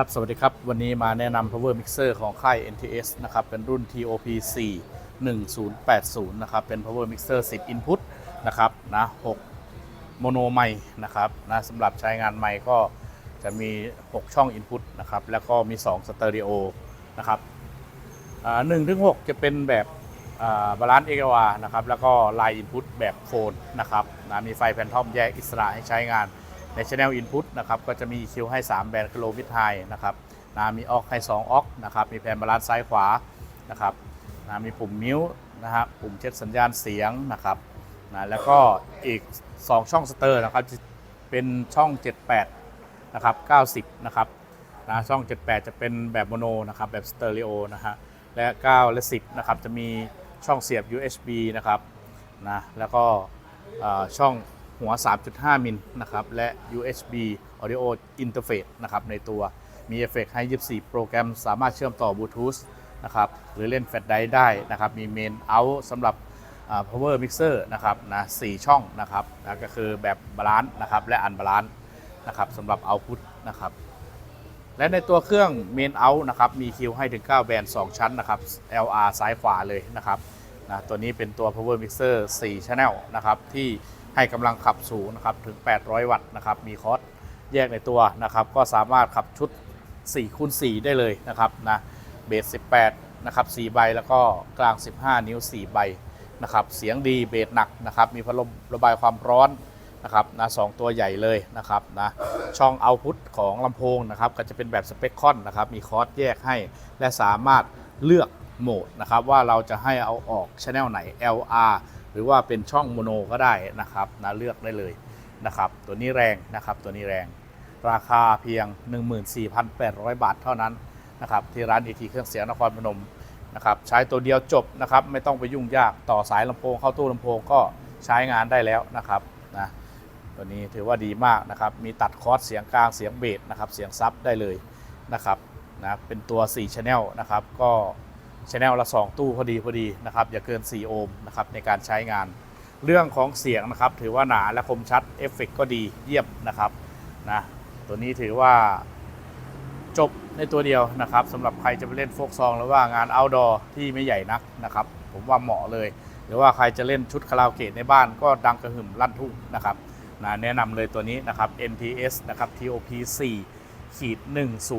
ครับสวัสดีครับ วันนี้มาแนะนำ power mixer ของค่าย NTS นะครับ เป็นรุ่น TOP 4 1080 นะครับ เป็น power mixer 10 input นะครับ นะ 6 โมโนไมค์นะครับ นะสำหรับใช้งานไมค์ก็จะมี 6 ช่อง input นะครับ แล้วก็มี 2 สเตอริโอ นะครับหนึ่งถึงหกจะเป็นแบบบาลานซ์เอกวานะครับ แล้วก็ไลน์อินพุตแบบโฟนนะครับนะมีไฟแพนทอมแยกอิสระให้ใช้งาน ใน Channel Input นะครับก็จะมี EQ ให้ 3 แบนด์โลวิทไฮนะครับนะมีออกให้ 2 ออกนะครับมีแผนบาลานซ์ซ้ายขวานะครับนะมีปุ่มมิวนะฮะปุ่มเช็ดสัญญาณเสียงนะครับนะแล้วก็อีก 2 ช่องสเตอร์นะครับจะเป็นช่อง 78นะครับ90นะครับนะช่อง 78 จะเป็นแบบโมโนนะครับแบบสเตอริโอนะฮะและ 9 และ 10นะครับจะมีช่องเสียบ USB นะครับนะแล้วก็อ่อช่อง หัว 3.5 มิลนะครับ และ USB Audio Interface นะครับ ในตัว มีเอฟเฟกต์ให้ 24 โปรแกรม สามารถเชื่อมต่อบลูทูธนะครับ หรือเล่นแฟลชไดร์ได้นะครับ มีเมนเอาสำหรับ power mixer นะครับนะ4ช่องนะครับนะก็คือแบบบาลานซ์นะครับ และอันบาลานซ์นะครับสำหรับ output นะครับ และในตัวเครื่อง main out นะครับ มีคิวให้ถึง 9 แบนด์ 2 ชั้นนะครับ LR ซ้ายขวาเลยนะครับนะตัวนี้เป็นตัว power mixer 4 channel นะครับที่ ให้กำลังขับสูงนะครับถึง 800 วัตต์นะครับมีคอร์สแยกในตัวนะครับก็สามารถขับชุด4คูณ4ได้เลยนะครับนะเบส 18 นะครับ 4 ใบแล้วก็กลาง 15 นิ้ว 4 ใบนะครับเสียงดีเบสหนักนะครับมีพัดลมระบายความร้อนนะครับนะสองตัวใหญ่เลยนะครับนะช่องเอาพุทของลำโพงนะครับก็จะเป็นแบบสเปคคอนนะครับมีคอร์สแยกให้ และสามารถเลือกโหมดนะครับว่าเราจะให้เอาออกช anel ไหน LR หรือว่าเป็นช่องโมโนก็ได้นะครับนะเลือกได้เลยนะครับ ตัวนี้แรงนะครับตัวนี้แรง ราคาเพียง 14,800 บาทเท่านั้นนะครับที่ร้านอีทีเครื่องเสียงนครพนมนะครับใช้ตัวเดียวจบนะครับไม่ต้องไปยุ่งยากต่อสายลำโพงเข้าตู้ลำโพงก็ใช้งานได้แล้วนะครับนะตัวนี้ถือว่าดีมากนะครับมีตัดคอร์สเสียงกลางเสียงเบสนะครับเสียงซับได้เลยนะครับนะเป็นตัว4 Channel นะครับก็ ชแนลละ 2 ตู้พอดีพอดีนะครับอย่าเกิน 4 โอห์มนะครับในการใช้งาน เรื่องของเสียงนะครับถือว่าหนาและคมชัดเอฟเฟกก็ดีเยี่ยมนะครับนะตัวนี้ถือว่าจบในตัวเดียวนะครับสำหรับใครจะไปเล่นโฟกซอง หรือว่างานเอาท์ดอร์ที่ไม่ใหญ่นักนะครับผมว่าเหมาะเลย หรือว่าใครจะเล่นชุดคาราโอเกะในบ้านก็ดังกระหึ่มลั่นทุ่งนะครับนะแนะนำเลยตัวนี้นะครับ NTS นะครับ TOP 4ขีด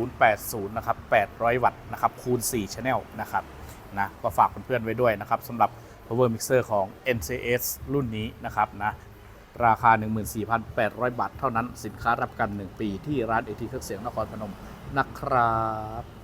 1080 นะครับ 800 วัตต์ นะครับ คูณ 4 Channel นะครับ นะก็ฝากเพื่อนๆไว้ด้วยนะครับสำหรับ power mixer ของ NCS รุ่นนี้นะครับนะราคา 14,800 บาท เท่านั้นสินค้ารับประกัน 1 ปีที่ร้านเอทีเครื่องเสียงนครพนมนะครับ